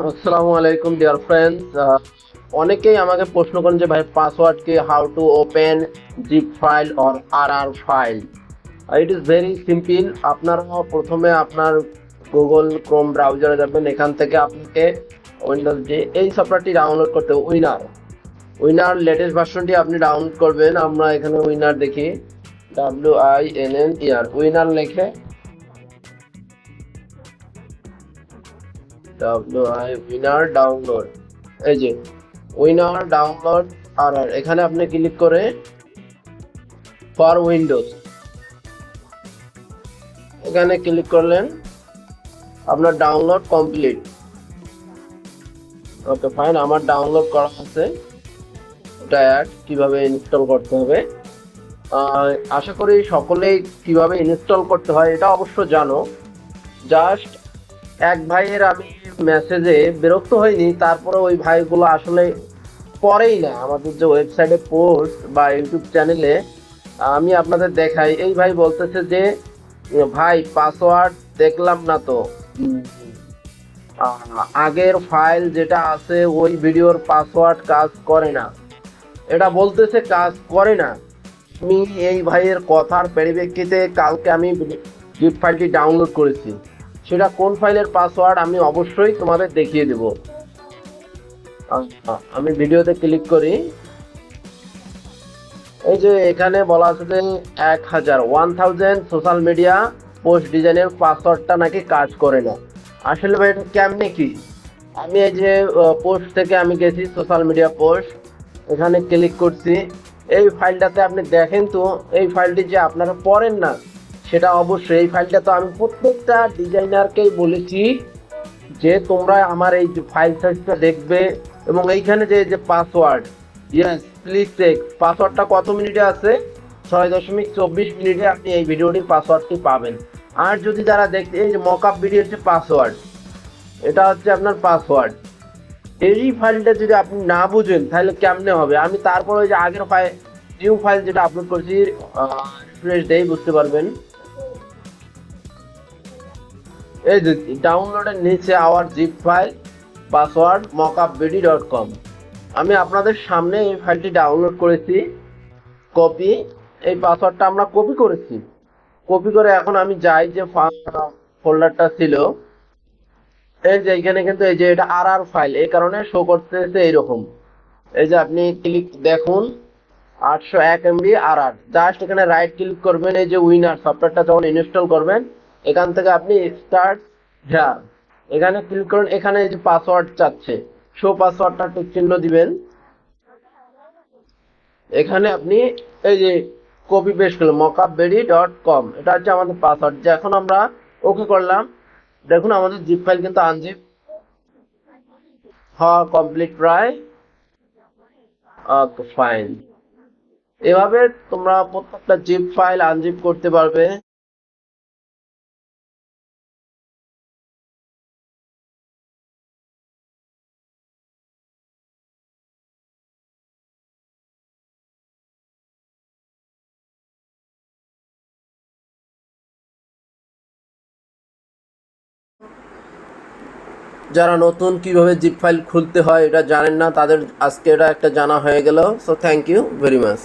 আসসালামু আলাইকুম dear friends অনেকেই আমাকে প্রশ্ন করেন যে, ভাই পাসওয়ার্ড কি? How to open zip file or R R file it is very simple আপনারা প্রথমে আপনার গুগল ক্রোম ব্রাউজারে যাবেন। এখান থেকে আপনাকে উইন্ডোজ যে এই সফটওয়্যারটি ডাউনলোড করতে উইনার উইনার লেটেস্ট ভার্সনটি আপনি ডাউনলোড করবেন। আমরা এখানে উইনার দেখি। W I N N R winner লিখে উইনার ডাউনলোড এই যে উইনার ডাউনলোড আর আর, এখানে আপনি ক্লিক করে ফর উইন্ডোজ এখানে ক্লিক করলেন, আপনার ডাউনলোড কমপ্লিট ওকে ফাইন আমার ডাউনলোড করা আছে। ওটা অ্যাড কীভাবে ইনস্টল করতে হবে। আশা করি সকলেই কীভাবে ইনস্টল করতে হয়, এটা অবশ্য জানো। জাস্ট এক ভাইয়ের আমি মেসেজে বিরক্ত হয়নি, তারপরে ওই ভাইগুলো আসলে পরেই না। আমাদের যে ওয়েবসাইটে পোস্ট বা ইউটিউব চ্যানেলে আমি আপনাদের দেখাই। এই ভাই বলতেছে যে, ভাই পাসওয়ার্ড দেখলাম না তো। আগের ফাইল যেটা আছে, ওই ভিডিওর পাসওয়ার্ড কাজ করে না। এটা বলতেছে কাজ করে না। আমি এই ভাইয়ের কথার পরিপ্রেক্ষিতে কালকে আমি জিপ ফাইলটি ডাউনলোড করেছি। সেটা কোন ফাইলের পাসওয়ার্ড আমি অবশ্যই তোমাদের দেখিয়ে দেব। আচ্ছা, আমি ভিডিওতে ক্লিক করি। এই যে এখানে বলা আছে যে এক হাজার one thousand social media post ডিজাইনের পাসওয়ার্ডটা নাকি কাজ করে না। আসলে ভাই এটা কেমনে কি? আমি এই যে পোস্ট থেকে আমি গেছি সোশ্যাল মিডিয়া পোস্ট এখানে ক্লিক করছি। এই ফাইলটাতে আপনি দেখেন তো এই ফাইলটি যে আপনারা পড়েন না সেটা অবশ্যই, এই ফাইলটা তো আমি প্রত্যেকটা ডিজাইনারকেই বলেছি যে তোমরা আমার এই যে ফাইল সাইজটা দেখবে এবং এইখানে যে যে পাসওয়ার্ড ইয়েস প্লিজ চেক পাসওয়ার্ডটা কত মিনিটে আছে? ছয় দশমিক চব্বিশ মিনিটে আপনি এই ভিডিওটির পাসওয়ার্ডটি পাবেন। আর যদি যারা দেখতে এই যে মকআপ ভিডিওর যে পাসওয়ার্ড এটা হচ্ছে আপনার পাসওয়ার্ড এই ফাইলটা যদি আপনি না বুঝেন, তাহলে কেমনে হবে? আমি তারপর ওই যে আগের ফাইল নিউ ফাইল যেটা আপলোড করছি রিফ্রেশ দেই বুঝতে পারবেন। এই যে ডাউনলোডের নিচে our zip file password mockup BD dot com আমি আপনাদের সামনে এই ফাইলটি ডাউনলোড করেছি কপি এই পাসওয়ার্ডটা আমরা কপি করেছি। কপি করে এখন আমি যাই যে ফোল্ডারটা ছিল, এই যে এখানে কিন্তু এই যে এটা আর আর ফাইল এই কারণে শো করতেছে এইরকম। এই যে আপনি ক্লিক দেখুন, আটশো এক এমবি আর আর জাস্ট এখানে রাইট ক্লিক করবেন, এই যে উইনার সফটওয়্যারটা যখন ইনস্টল করবেন এখান থেকে আপনি স্টার্ট হ্যাঁ এখানে ক্লিক করুন, এখানে যে পাসওয়ার্ড চাচ্ছে শো পাসওয়ার্ডটা টিক চিহ্ন দিবেন। এখানে আপনি এই যে কপি পেস্ট করলেন মকআপবেডি ডট কম এটা হচ্ছে আমাদের পাসওয়ার্ড যে এখন আমরা ওকে করলাম, দেখুন আমাদের জিপ ফাইল কিন্তু আনজিপ হওয়া কমপ্লিট প্রায় ফাইন এভাবে তোমরা প্রত্যেকটা জিপ ফাইল আনজিপ করতে পারবে। যারা নতুন কীভাবে জিপ ফাইল খুলতে হয় এটা জানেন না, তাদের আজকে এটা একটা জানা হয়ে গেল। So thank you very much